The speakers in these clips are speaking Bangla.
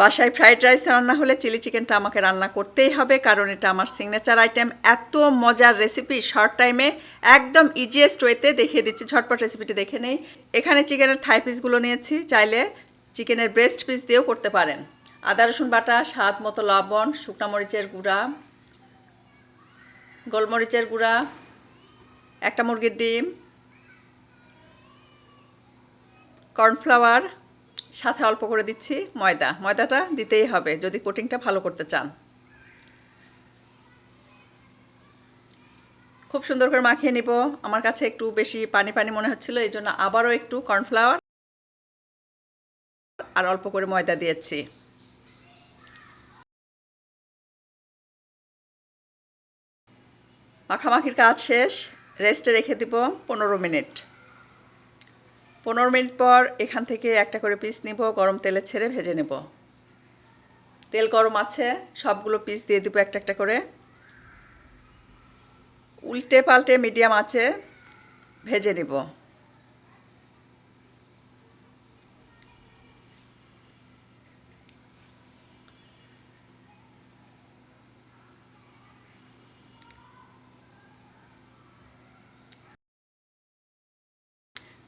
বাসায় ফ্রাইড রাইস রান্না হলে চিলি চিকেনটা আমাকে রান্না করতেই হবে, কারণ এটা আমার সিগনেচার আইটেম এত মজার রেসিপি শর্ট টাইমে একদম ইজিয়েস্ট ওয়েতে দেখিয়ে দিচ্ছি, ঝটপট রেসিপিটি দেখে নেই। এখানে চিকেনের থাই পিসগুলো নিয়েছি, চাইলে চিকেনের ব্রেস্ট পিস দিয়েও করতে পারেন। আদা, রসুন বাটা, স্বাদ মতো লবণ, শুকনা মরিচের গুঁড়া, গোলমরিচের গুঁড়া, একটা মুরগির ডিম কর্নফ্লাওয়ার সাথে অল্প করে দিচ্ছি ময়দা। ময়দাটা দিতেই হবে, যদি কোটিংটা ভালো করতে চান। খুব সুন্দর করে মাখিয়ে নিব। আমার কাছে একটু বেশি পানি পানি মনে হচ্ছিল, এই জন্য আবারও একটু কর্নফ্লাওয়ার আর অল্প করে ময়দা দিয়েছি। মাখামাখির কাজ শেষ। রেস্টে রেখে দিব পনেরো মিনিট। পনেরো মিনিট পর এখান থেকে একটা করে পিস নিব, গরম তেলে ছেড়ে ভেজে নেব। তেল গরম আছে, সবগুলো পিস দিয়ে দেবো একটা একটা করে। উল্টে পাল্টে মিডিয়াম আছে, ভেজে নিব।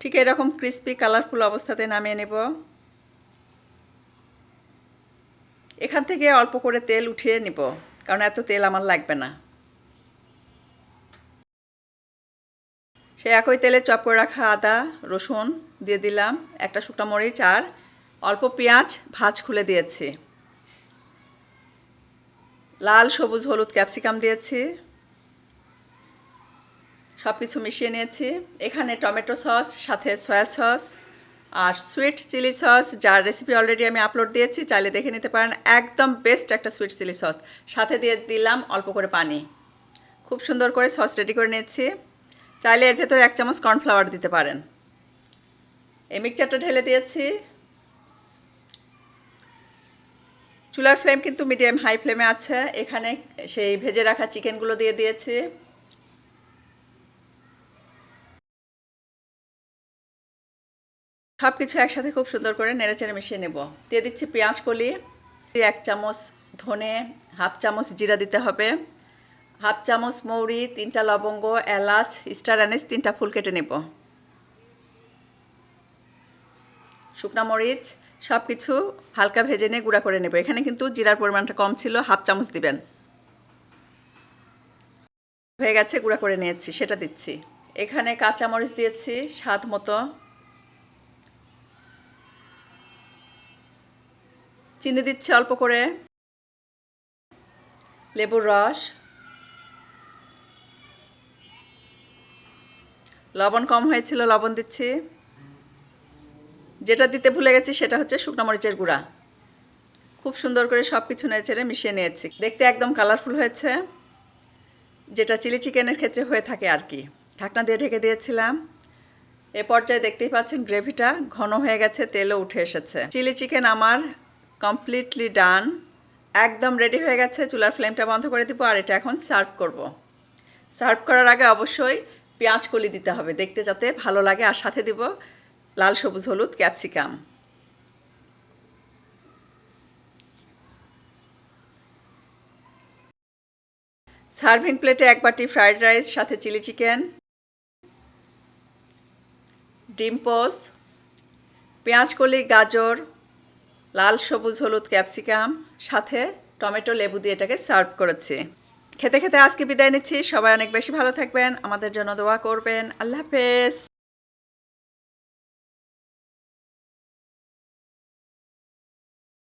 ঠিক এরকম ক্রিস্পি কালারফুল অবস্থাতে নামিয়ে নেব। এখান থেকে অল্প করে তেল উঠিয়ে নিব, কারণ এত তেল আমার লাগবে না। সে একই তেলে চপ করে রাখা আদা, রসুন দিয়ে দিলাম, একটা শুকনো মরিচ আর অল্প পেঁয়াজ ভাজ খুলে দিয়েছি। লাল, সবুজ, হলুদ, ক্যাপসিকাম দিয়েছি। সব কিছু মিশিয়ে নিয়েছি। এখানে টমেটো সস, সাথে সয়া সস আর সুইট চিলি সস যার রেসিপি অলরেডি আমি আপলোড দিয়েছি, চাইলে দেখে নিতে পারেন। একদম বেস্ট একটা সুইট চিলি সস সাথে দিয়ে দিলাম অল্প করে পানি। খুব সুন্দর করে সস রেডি করে নিয়েছি। চাইলে এর ভেতরে এক চামচ কর্নফ্লাওয়ার দিতে পারেন। এই মিক্সচারটা ঢেলে দিয়েছি। চুলার ফ্লেম কিন্তু মিডিয়াম হাই ফ্লেমে আছে। এখানে সেই ভেজে রাখা চিকেনগুলো দিয়ে দিয়েছি। সব কিছু একসাথে খুব সুন্দর করে নেড়েচেড়ে মিশিয়ে নেব। দিয়ে দিচ্ছি পেঁয়াজ কলি এক চামচ ধনে, হাফ চামচ জিরা দিতে হবে, হাফ চামচ মৌরি, তিনটা লবঙ্গ, এলাচ, স্টার অ্যানিস, তিনটা ফুল কেটে নেব। শুকনা মরিচ সব কিছু হালকা ভেজে নিয়ে গুঁড়া করে নেব। এখানে কিন্তু জিরার পরিমাণটা কম ছিল, হাফ চামচ দিবেন। হয়ে গেছে, গুঁড়া করে নিয়েছি, সেটা দিচ্ছি। এখানে কাঁচামরিচ দিয়েছি, স্বাদ মতো। চিনি দিচ্ছি অল্প করে। লেবুর রস। লবণ কম হয়েছিল, লবণ দিচ্ছি। যেটা দিতে ভুলে গেছি সেটা হচ্ছে শুকনো মরিচের গুঁড়া। খুব সুন্দর করে সব কিছু নেড়ে মিশিয়ে নিয়েছি। দেখতে একদম কালারফুল হয়েছে। যেটা চিলি চিকেনের ক্ষেত্রে হয়ে থাকে আর কি। ঢাকনা দিয়ে ঢেকে দিয়েছিলাম। এ পর্যায়ে দেখতেই পাচ্ছেন গ্রেভিটা ঘন হয়ে গেছে, তেলও উঠে এসেছে। চিলি চিকেন আমার কমপ্লিটলি ডান একদম রেডি হয়ে গেছে, চুলার ফ্লেমটা বন্ধ করে দিব আর এটা এখন সার্ভ করব। সার্ভ করার আগে অবশ্যই পেঁয়াজ কলি দিতে হবে, দেখতে যাতে ভালো লাগে। আর সাথে দিব লাল সবুজ হলুদ ক্যাপসিকাম সার্ভিং প্লেটে এক বাটি ফ্রাইড রাইস সাথে চিলি চিকেন ডিম পোস, পেঁয়াজ কলি, গাজর লাল, সবুজ, হলুদ, ক্যাপসিকাম, সাথে টমেটো, লেবু দিয়ে এটাকে সার্ভ করেছি। খেতে খেতে আজকে বিদায় নিচ্ছি। সবাই অনেক বেশি ভালো থাকবেন। আমাদের জন্য দোয়া করবেন। আল্লাহ হাফেজ।